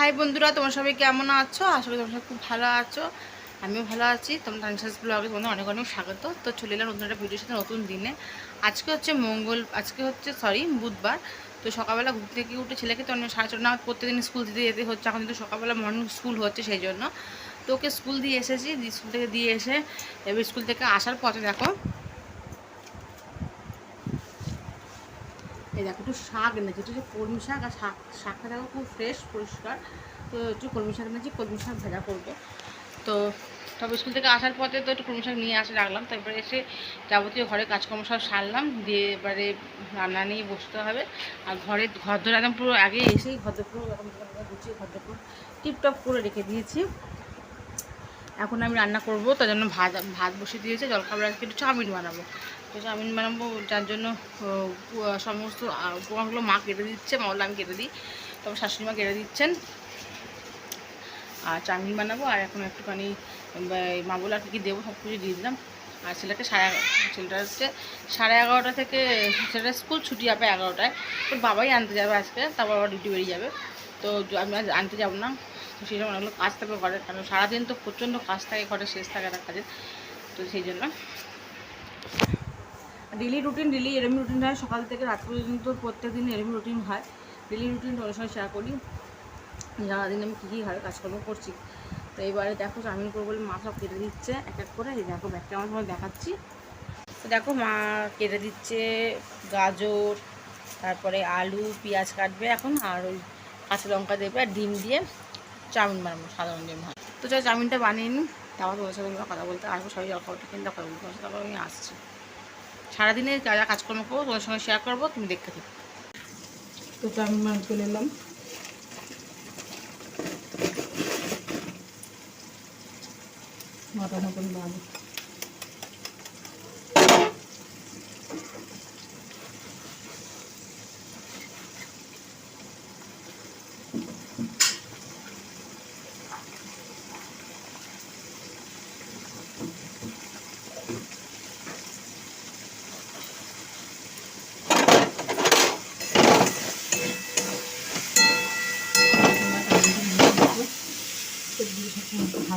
High বন্ধুরা, তোমার সবাই কেমন আছো? করি তোমরা সবাই খুব ভালো আছো। আমিও ভালো আছি। তোমরা টানসাস ব্লগে তোমাদের অনেক অনেক স্বাগত। তো চলে এলাম নতুন একটা ভিডিওর সাথে নতুন দিনে। আজকে হচ্ছে মঙ্গল, আজকে হচ্ছে সরি বুধবার। তো সকালবেলা ঘুম থেকে উঠে ছেলেকে তো অনেক সাড়ে ছটা প্রত্যেকদিন স্কুল দিতে যেতে হচ্ছে। এখন কিন্তু সকালবেলা মর্নিং স্কুল হচ্ছে সেই জন্য। তো ওকে স্কুল দিয়ে এসেছি। স্কুল থেকে দিয়ে এসে এবার স্কুল থেকে আসার পথে দেখো এই দেখো, একটু শাক এনেছি, একটু কলমি শাক আর শাক, শাকটা দেখো খুব ফ্রেশ পরিষ্কার। তো একটু কলমি শাক এনেছি, কলমি শাক ভেজা করব। তো তবে স্কুল থেকে আসার পথে তো একটু কলমি শাক নিয়ে আসে রাখলাম তারপরে এসে যাবতীয় ঘরে কাজকর্ম সব সারলাম, দিয়ে এবারে রান্না নিয়ে বসতে হবে। আর ঘরে ঘর ধরে একদম পুরো আগে এসেই ঘর পুরো গুছিয়ে ঘর পুরো টিপটপ করে রেখে দিয়েছি। এখন আমি রান্না করব, তার জন্য ভাত ভাত বসিয়ে দিয়েছে, জলখাবার আজকে একটু চাউমিন বানাবো। তো চাউমিন বানাবো, যার জন্য সমস্ত উপকরণগুলো মা কেটে দিচ্ছে, মা আমি কেটে দিই। তবে শাশুড়ি মা কেটে দিচ্ছেন। আর চাউমিন বানাবো, আর এখন একটুখানি মা বলে আর কী দেবো, সব কিছু দিয়ে দিলাম। আর ছেলেকে সাড়ে ছেলেটা হচ্ছে সাড়ে এগারোটা থেকে, ছেলেটা স্কুল ছুটি হবে এগারোটায়। তোর বাবাই আনতে যাবে আজকে, তারপর আবার ডিউটি বেরিয়ে যাবে। তো আমি আনতে যাব না। তো সেই জন্য অনেকগুলো কাজ থাকবে ঘরে, কারণ সারাদিন তো প্রচণ্ড কাজ থাকে, ঘরে শেষ থাকে না কাজের। তো সেই জন্য। ডেলি রুটিন ডেলি এরম রুটিন হয়, সকাল থেকে রাত পর্যন্ত প্রত্যেক দিন এরম রুটিন হয়। ডেলি রুটিন অনেক সময় শেয়ার করি। সারাদিন আমি কী কী ঘরে কাজকর্ম করছি। তো এবারে দেখো চাউমিন করব বলে মা সব কেটে দিচ্ছে, এক এক করে। এই দেখো ব্যাগটা আমার সময় দেখাচ্ছি। তো দেখো মা কেটে দিচ্ছে গাজর, তারপরে আলু, পেঁয়াজ কাটবে এখন, আর ওই কাঁচা লঙ্কা দেবে আর ডিম দিয়ে। চাউমিন বানাবো, সাধারণ ডিম হয় তো যাই চাউমিনটা বানিয়ে নিই, তারপর তোমার সাথে কথা বলতে আসব সবাই জলখাবারটা কিনতে কথা বলতে আসব তারপর আমি আসছি। সারাদিনে যা যা কাজকর্ম করব, তোমার সঙ্গে শেয়ার করব, তুমি দেখতে থাকো। তো চাউমিন বানাতে চলে এলাম। মাথা মতন বানাবো।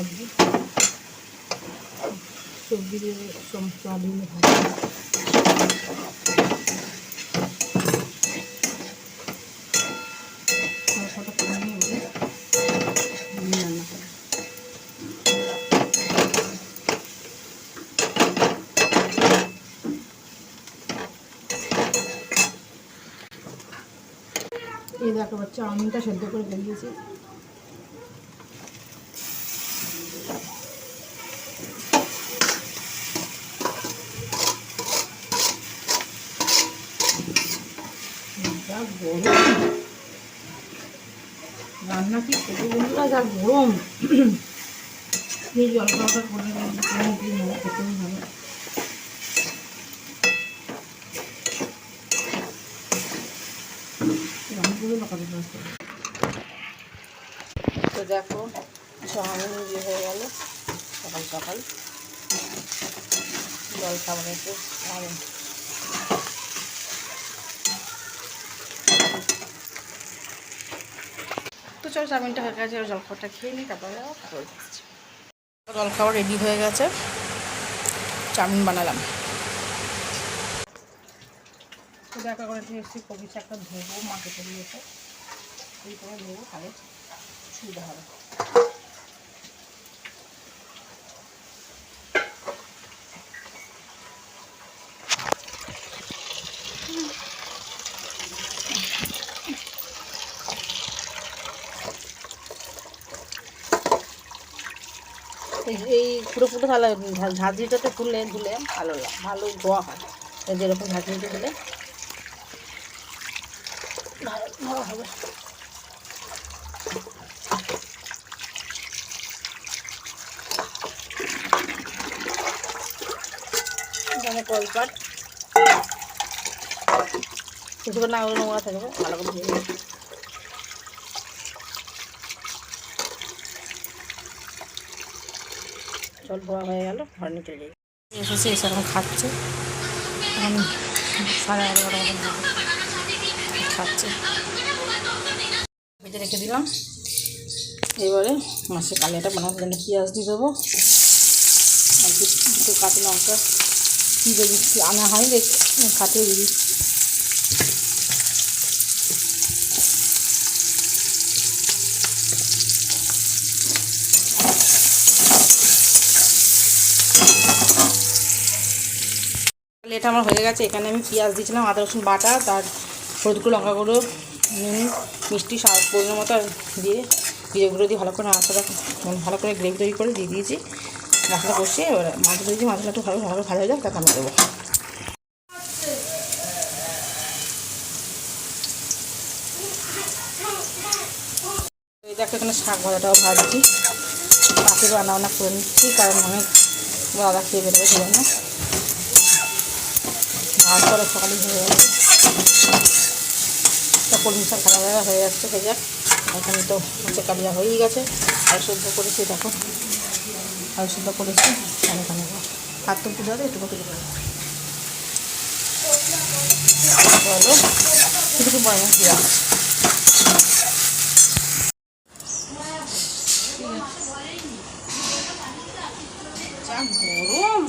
ভাজবো সবজি দিয়ে সোয়াবিন ভাজবো এই দেখো চাউমিনটা সেদ্ধ করে বেরিয়েছি। তো দেখো চাউমিন ইয়ে হয়ে গেল সকাল সকাল। জল খাবার একটু চাউমিন তো চলো চাউমিনটা হয়ে গেছে জলখাবারটা খেয়ে নিই তারপরে কথা আসছি জলখাবার রেডি হয়ে গেছে। চাউমিন বানালাম। দেখা করে এসেছি কবি শাকটা ধোবো মাকে কেটে দিয়েছে এই করে ধোবো তাহলে সুবিধা হবে। এই পুরো পুরো তাহলে ঝাঁঝরিটাতে ফুলে ধুলে ভালো লাগে, ভালো ধোয়া হয়। যেরকম ঝাঁঝরিতে দিলে ভালো হবে। এখানে কলপাট। কিছুক্ষণ না নোংরা থাকবে, ভালো করে ধুয়ে নিই। জল ধোয়া হয়ে গেল, ঘরে চলে যাই। এসেছে, এসে এখন খাচ্ছে। এখন সাড়ে এগারোটা মতন খাচ্ছে। ভেজে রেখে দিলাম। এবারে মাছের কালিয়াটা বানানোর জন্য পেঁয়াজ দিয়ে দেবো। আর দুটো কাঁচা লঙ্কা দিয়ে দিচ্ছি। আনা হয় রে কাটিয়ে দিচ্ছি এটা আমার হয়ে গেছে। এখানে আমি পেঁয়াজ দিয়েছিলাম, আদা, রসুন, বাটা, তার হলুদ গুঁড়ো, লঙ্কা গুঁড়ো নুন মিষ্টি স্বাদ পরিমাণ মতো দিয়ে জিরে দিয়ে ভালো করে মশলা ভালো করে গ্রেভি তৈরি করে দিয়ে দিয়েছি। মশলা কষিয়ে এবার মাছটা দিয়েছি মাছটা একটু ভালো ভালো ভালো হয়ে যাক তারপর আমি দেবো। দেখো এখানে শাক ভাজাটাও ভাজছি। বাকি রান্না বান্না করে নিচ্ছি কারণ অনেক দাদা খেয়ে বেরোবে সেই জন্য। ভাত করে সকালে হয়ে যাবে তা কলমি শাক খাওয়া দাওয়া হয়ে যাচ্ছে হয়ে যাক। এখানে তো হচ্ছে কালিয়া হয়েই গেছে। আর শুদ্ধ করেছি, দেখো। আর শুদ্ধ করেছি, আর এখানে হাত তো পুজো হবে একটু তুলে করে চলো পরে গরম।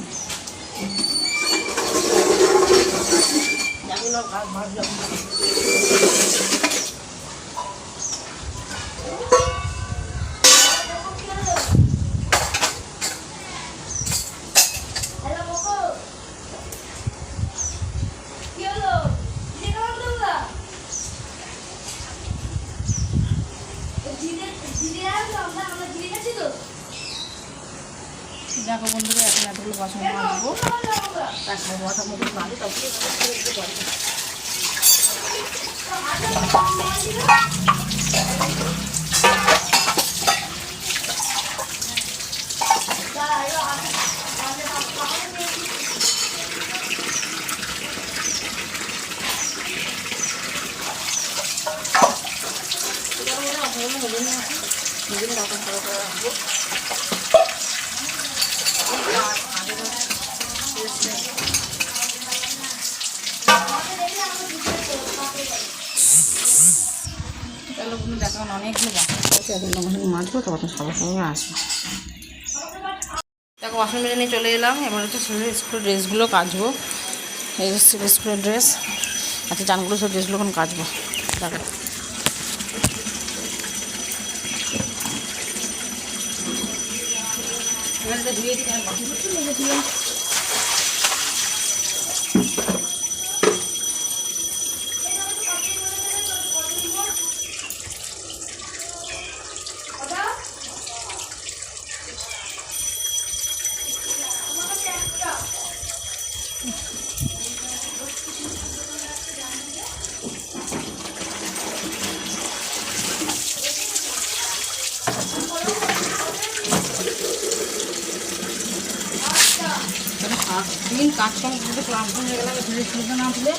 দেখো বন্ধুরা এখন এতগুলো বাসন মাজবো। তারপর মাথা মতো মাজবো তারপরে একটু করে একটু করে। নিজের রাখা ভালো করে রাখব তাহলে কোনো দেখান অনেকগুলো বাসন। আছে এগুলো বাসন মাজবো তখন সবার সঙ্গে আসব দেখো, বাসন মেজে নিয়ে চলে এলাম। এবার হচ্ছে ছেলের স্কুলের ড্রেসগুলো কাচবো। এই স্কুলের ড্রেস আচ্ছা চানগুলো সব ড্রেসগুলো এখন কাচবো। দেখো। ধুয়ে দিই দিন কাজ কাম করতে ক্লান্ত হয়ে গেলাম ধীরে ধীরে না পড়ে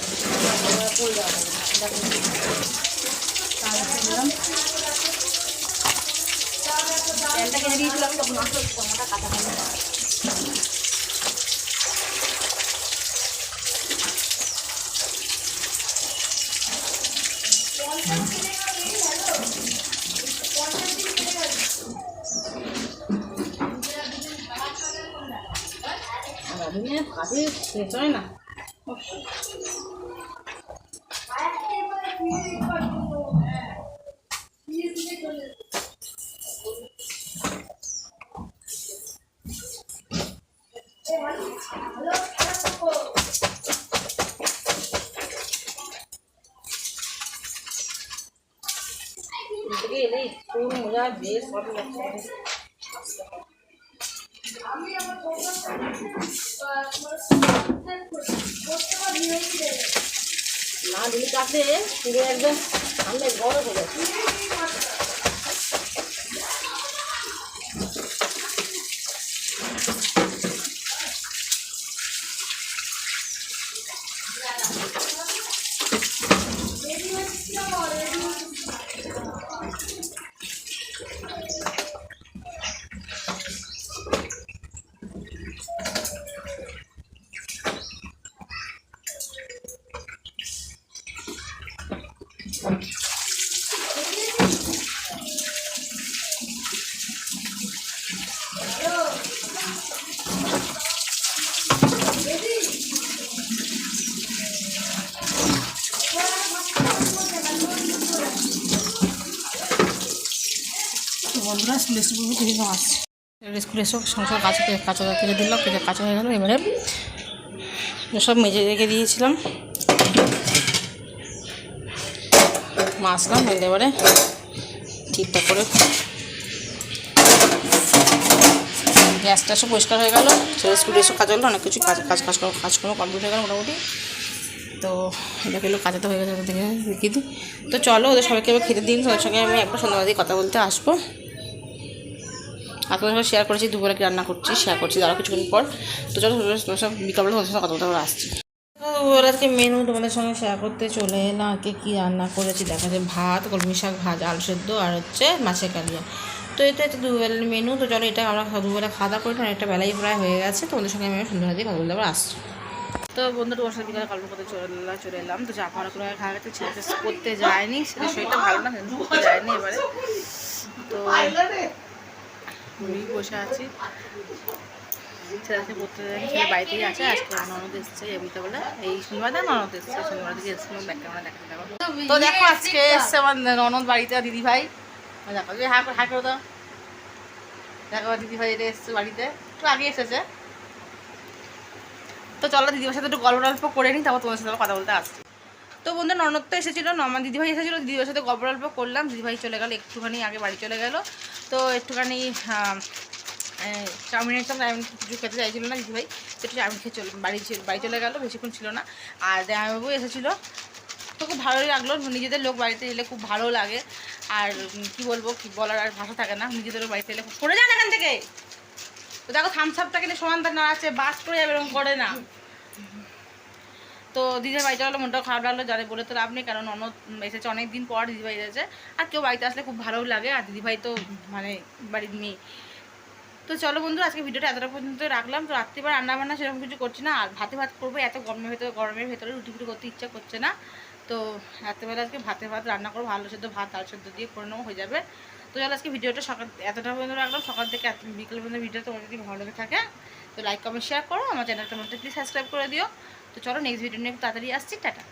তেলটা কিনে দিয়েছিলাম, তখন আসলে কমাটা কাটা হলো সারাদিনে কাজে শেষ হয় না উফ। এদিকে এলেই চুল মোজা ড্রেস সব লাগছে না দিলে কাছে পুরো একদম সামনে বড় যাচ্ছে বন্ধুরা স্কুলের কিছু মাছ স্কুলের সব সংসার কাছে কাঁচা কেটে দিলাম, কেটে কাঁচা হয়ে গেল। এবারে সব মেজে রেখে দিয়েছিলাম। মাছলাম এবারে ঠিকঠাক করে। গ্যাসটা সব পরিষ্কার হয়ে গেল। ছেলে স্কুলে এসে কাজ হলো, অনেক কিছু কাজ কাজ কাজ কাজকর্ম কমপ্লিট হয়ে গেল মোটামুটি। তো দেখে এলো কাজে তো হয়ে গেছে থেকে দেখিয়ে দিই তো চলো, ওদের সবাইকে এবার খেতে দিন ওদের সঙ্গে আমি একবার সন্ধ্যাবেলা দিয়ে কথা বলতে আসব। আপনাদের সঙ্গে শেয়ার করেছি, দুপুরে রান্না করছি শেয়ার করছি আরও কিছুক্ষণ পর। তো চলো তোমার সব বিকালবেলা তোমাদের সঙ্গে কথা বলতে আসছি। দুপুরে আজকে মেনু তোমাদের সঙ্গে শেয়ার করতে চলে এলাম, আজকে কী রান্না করেছি দেখা যায় ভাত, কলমি শাক ভাজা, আলু সেদ্ধ আর হচ্ছে মাছের কালিয়া তো এটা হচ্ছে দুবেলার মেনু তো চলো এটা আমরা দুবেলা খাওয়া দাওয়া করি অনেকটা বেলাই প্রায় হয়ে গেছে, তোমাদের সঙ্গে আমি সন্ধ্যাবেলা দিয়ে কথা বলতে আসছি তো বন্ধু তোমার সাথে বিকালে গল্প করতে চলে এলাম চলে এলাম। তো যা পড়া করে খাওয়া গেছে ছেলে করতে যায়নি, ছেলের শরীরটা ভালো না যায়নি এবারে। তো বসে আছি। ছেলেকে পড়তে ছেলে বাড়িতেই আছে, আজকে ননদ এসছে, এমনিতে বলে, এই শনিবার দিন ননদ এসছে, শনিবার দেখাতে যাব। তো দেখো, আজকে এসছে আমার ননদ বাড়িতে দিদি ভাই দেখো যে হ্যাঁ হ্যাঁ দেখো দিদি ভাই এটা এসছে বাড়িতে। একটু আগে এসেছে। তো চলো, দিদিভাইয়ের সাথে একটু গল্প টল্প করে নিই, তারপর তোমার সাথে কথা বলতে আসছি। তো বন্ধু, ননদ তো এসেছিল আমার দিদিভাই এসেছিল, দিদিভাইয়ের সাথে গল্প টল্প করলাম, দিদিভাই চলে গেল, একটুখানি আগে বাড়ি চলে গেল। তো একটুখানি আহ, এই, চাউমিন একদম চাউমিন কিছু খেতে চাইছিল না দিদিভাই একটু চাউমিন খেয়ে চলে বাড়ি বাড়ি চলে গেলো বেশিক্ষণ ছিল না। আর জামাইবাবু এসেছিল। তো খুব ভালোই লাগল নিজেদের লোক বাড়িতে এলে খুব ভালো লাগে। আর কি বলব কি বলার আর ভাষা থাকে না নিজেদের বাড়িতে এলে সরে যান এখান থেকে! তো দেখো থামসাপটাকে নিয়ে সমান তার নাড়াচ্ছে বাস করে যাবে এরকম করে না। তো দিদির বাড়িতে হলো মনটাও খারাপ লাগল যাদের বলে তো লাভ নেই কারণ ননদ এসেছে অনেক দিন পর দিদিভাই এসেছে। আর কেউ বাড়িতে আসলে খুব ভালোও লাগে আর দিদিভাই তো মানে বাড়ির মেয়ে। তো চলো বন্ধু আজকে ভিডিওটা এতটা পর্যন্ত রাখলাম। তো রাত্রিবার রান্না বান্না সেরকম কিছু করছি না, আর ভাতে ভাত করব, এত গরমের ভেতরে গরমের ভেতরে রুটি ফুটি করতে ইচ্ছা করছে না। তো রাত্রিবেলা আজকে ভাতে ভাত রান্না করব ভালো সেদ্ধ ভাত আর সেদ্ধ দিয়ে করে নেব, হয়ে যাবে। তো চলো আজকে ভিডিওটা সকাল, এতটা পর্যন্ত রাখলাম, সকাল থেকে বিকেল পর্যন্ত ভিডিও তোমার যদি ভালো লেগে থাকে, তো লাইক কমেন্ট শেয়ার করো। আমার চ্যানেলটার মধ্যে প্লিজ সাবস্ক্রাইব করে দিও। তো চলো নেক্সট ভিডিও নিয়ে তাড়াতাড়ি আসছি, টাটা।